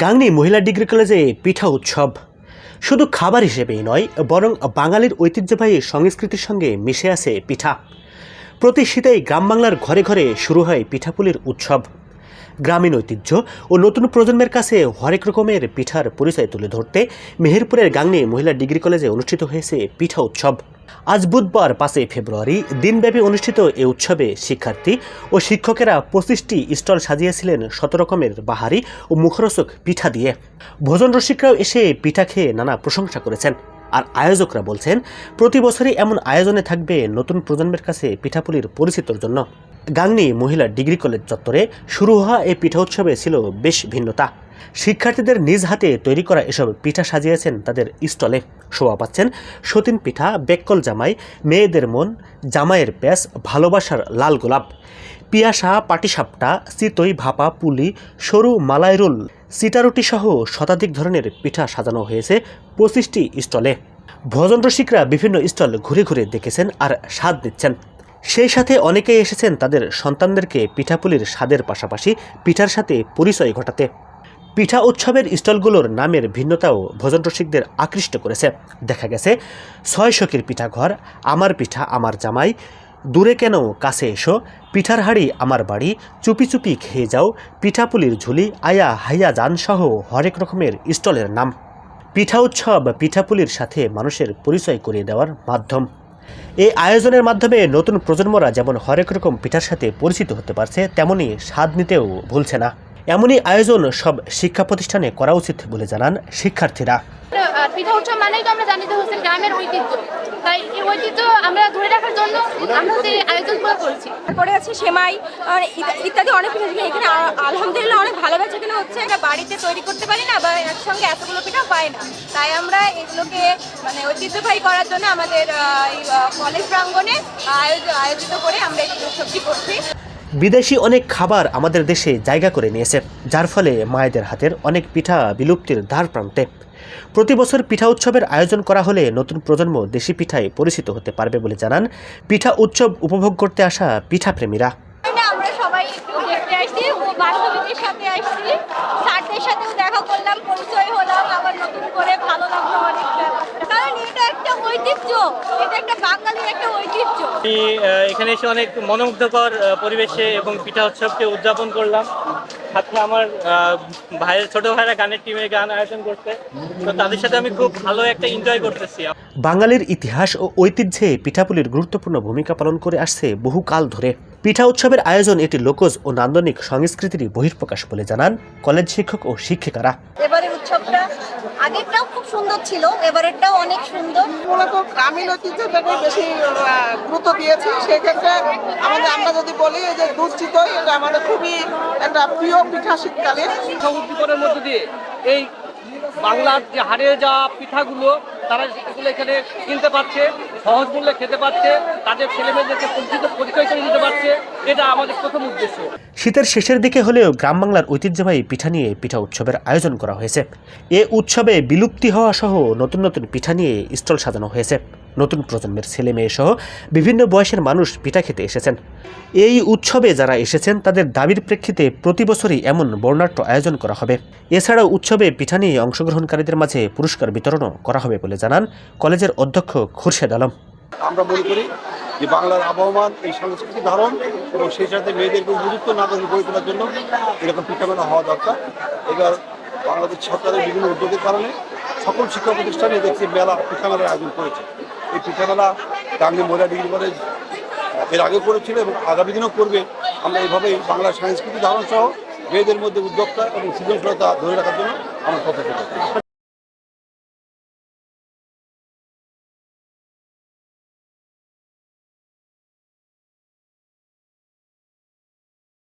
গাংনী মহিলা ডিগ্রি কলেজে পিঠা উৎসব। শুধু খাবার হিসেবেই নয়, বরং বাঙালির ঐতিহ্যবাহী সংস্কৃতির সঙ্গে মিশে আছে পিঠা। প্রতি শীতেই গ্রাম বাংলার ঘরে ঘরে শুরু হয় পিঠাপুলির উৎসব। গ্রামীণ ঐতিহ্য ও নতুন প্রজন্মের কাছে হরেক রকমের পিঠার পরিচয় তুলে ধরতে মেহেরপুরের গাংনী মহিলা ডিগ্রি কলেজে অনুষ্ঠিত হয়েছে পিঠা উৎসব। আজ বুধবার পাঁচই ফেব্রুয়ারি দিনব্যাপী অনুষ্ঠিত এই উৎসবে শিক্ষার্থী ও শিক্ষকেরা পঁচিশটি স্টল সাজিয়েছিলেন শত রকমের বাহারি ও মুখরোচক পিঠা দিয়ে। ভোজন রসিকরাও এসে পিঠা খেয়ে নানা প্রশংসা করেছেন। আর আয়োজকরা বলছেন, প্রতি বছরই এমন আয়োজনে থাকবে নতুন প্রজন্মের কাছে পিঠাপুলির পরিচিতর জন্য। গাংনী মহিলা ডিগ্রি কলেজ চত্বরে শুরু হওয়া এই পিঠা উৎসবে ছিল বেশ ভিন্নতা। শিক্ষার্থীদের নিজ হাতে তৈরি করা এসব পিঠা সাজিয়েছেন তাদের স্টলে। শোভা পাচ্ছেন সতীন পিঠা, বেক্কল জামাই, মেয়েদের মন, জামাইয়ের প্যাস ভালোবাসার লাল গোলাপ। পিয়াসা, পাটিসাপটা চিতই ভাপা, পুলি, সরু মালাই রোল, সিটারুটি সহ শতাধিক ধরনের পিঠা সাজানো হয়েছে পঁচিশটি স্টলে। ভোজন রসিকরা বিভিন্ন স্টল ঘুরে ঘুরে দেখেছেন আর স্বাদ নিচ্ছেন সেই সাথে অনেকেই এসেছেন তাদের সন্তানদেরকে পিঠাপুলির স্বাদের পাশাপাশি পিঠার সাথে পরিচয় ঘটাতে। পিঠা উৎসবের স্টলগুলোর নামের ভিন্নতাও ভোজন রসিকদের আকৃষ্ট করেছে। দেখা গেছে, ছয় শখের পিঠাঘর আমার পিঠা, আমার জামাই, দূরে কেন কাছে এসো, পিঠার হাড়ি আমার বাড়ি, চুপি চুপি খেয়ে যাও, পিঠাপুলির ঝুলি, আয়া হাইয়া যান সহ হরেক রকমের স্টলের নাম। পিঠা উৎসব পিঠাপুলির সাথে মানুষের পরিচয় করিয়ে দেওয়ার মাধ্যম। এই আয়োজনের মাধ্যমে নতুন প্রজন্মরা যেমন হরেক রকম পিঠার সাথে পরিচিত হতে পারছে, তেমনি স্বাদ নিতেও ভুলছে না। এমনই আয়োজন সব শিক্ষা প্রতিষ্ঠানে করা উচিত বলে জানান শিক্ষার্থীরা। পিঠা উৎসব মানেই তো আমরা জানি যে হচ্ছে গ্রামের ঐতিহ্য। তাই এই ঐতিহ্য আমরা ধরে রাখার জন্য আমরা যে আয়োজনগুলো করছি। করে আছে সেমাই আর ইত্যাদি- ইত্যাদি অনেক পিঠা এখানে আলহামদুলিল্লাহ অনেক ভালো বেচা কেনা হচ্ছে এটা বাড়িতে তৈরি করতে পারি না বা একসঙ্গে এতগুলো পিঠা পাই না। তাই আমরা এগুলোকে মানে ঐতিহ্যবাহী করার জন্য আমাদের এই কলেজ প্রাঙ্গণে আয়োজ- আয়োজিত করে আমরা এই উৎসবটি করছি। বিদেশি অনেক খাবার আমাদের দেশে জায়গা করে নিয়েছে, যার ফলে মায়েদের হাতের অনেক পিঠা বিলুপ্তির দ্বার প্রান্তে। প্রতি বছর পিঠা উৎসবের আয়োজন করা হলে নতুন প্রজন্ম দেশি পিঠায় পরিচিত হতে পারবে বলে জানান পিঠা উৎসব উপভোগ করতে আসা পিঠা প্রেমীরা না, আমরা সবাই একটু দেখতে আসছি ও বান্ধবীদের সাথে আসছি স্যারদের সাথেও দেখা করলাম পরিচয় হলাম আবার নতুন করে ভালো লাগল অনেকটা কারণ এটা একটা ঐতিহ্য এটা একটা বাঙালির একটা ঐতিহ্য আমি এখানে এসে অনেক মনোমুগ্ধকর পরিবেশে এবং পিঠা উৎসবকে উদযাপন করলাম। সাথে আমার ভাইয়ের ছোট ভাইরা গানের টিমে গান আয়োজন করতে তো তাদের সাথে আমি খুব ভালো একটা এনজয় করতেছি। বাঙালির ইতিহাস ও ঐতিহ্যে পিঠাপুলির গুরুত্বপূর্ণ ভূমিকা পালন করে আসছে বহুকাল ধরে। পিঠা উৎসবের আয়োজন এটি লোকজ ও নান্দনিক সংস্কৃতির বহিঃপ্রকাশ বলে জানান কলেজ শিক্ষক ও শিক্ষিকারা। এবারের উৎসবটা আগেরটাও খুব সুন্দর ছিল এবারেরটাও অনেক সুন্দর। মূলত গ্রামীণ ঐতিহ্যটাকে বেশি গুরুত্ব দিয়েছি। সেক্ষেত্রে আমাদের আমরা যদি বলি এই যে দুধ চিতই এটা আমাদের খুবই একটা প্রিয় পিঠা শীতকালীন পিঠা উদ্দীপনের মধ্য দিয়ে এই বাংলার যে হারিয়ে যাওয়া পিঠাগুলো তারা এগুলো এখানে কিনতে পারছে সহজ মূল্যে খেতে পারছে তাদের ছেলেমেয়েদেরকে পরিচিত পরিচয় করে দিতে পারছে এটা আমাদের প্রথম উদ্দেশ্য। শীতের শেষের দিকে হলেও গ্রাম বাংলার ঐতিহ্যবাহী পিঠা নিয়ে পিঠা উৎসবের আয়োজন করা হয়েছে। এ উৎসবে বিলুপ্তি হওয়া সহ নতুন নতুন পিঠা নিয়ে স্টল সাজানো হয়েছে। নতুন প্রজন্মের ছেলে মেয়ে সহ বিভিন্ন বয়সের মানুষ পিঠা খেতে এসেছেন। এই উৎসবে যারা এসেছেন, তাদের দাবির প্রেক্ষিতে প্রতি বছরই এমন বর্ণাঢ্য আয়োজন করা হবে। এছাড়াও উৎসবে পিঠা নিয়ে অংশগ্রহণকারীদের মাঝে পুরস্কার বিতরণও করা হবে বলে জানান কলেজের অধ্যক্ষ খুরশেদ আলম। আমরা মনে করি যে বাংলার আবহমান, এই সংস্কৃতি ধারণ এবং সেই সাথে মেয়েদেরকে উপযুক্ত নাগরিক গড়ে তোলার জন্য এরকম পিঠামেলা হওয়া দরকার। এবার বাংলাদেশ সরকারের বিভিন্ন উদ্যোগের কারণে সকল শিক্ষা প্রতিষ্ঠানে দেখছি মেলা পিঠামেলার আয়োজন করেছে। এই পিঠামেলা টাঙ্গি মহিলা ডিগ্রি কলেজ, এর আগে করেছিল এবং আগামী দিনেও করবে। আমরা এইভাবেই বাংলা সংস্কৃতি ধারণ সহ মেয়েদের মধ্যে উদ্যোক্তা এবং সৃজনশীলতা ধরে রাখার জন্য আমরা সচেতন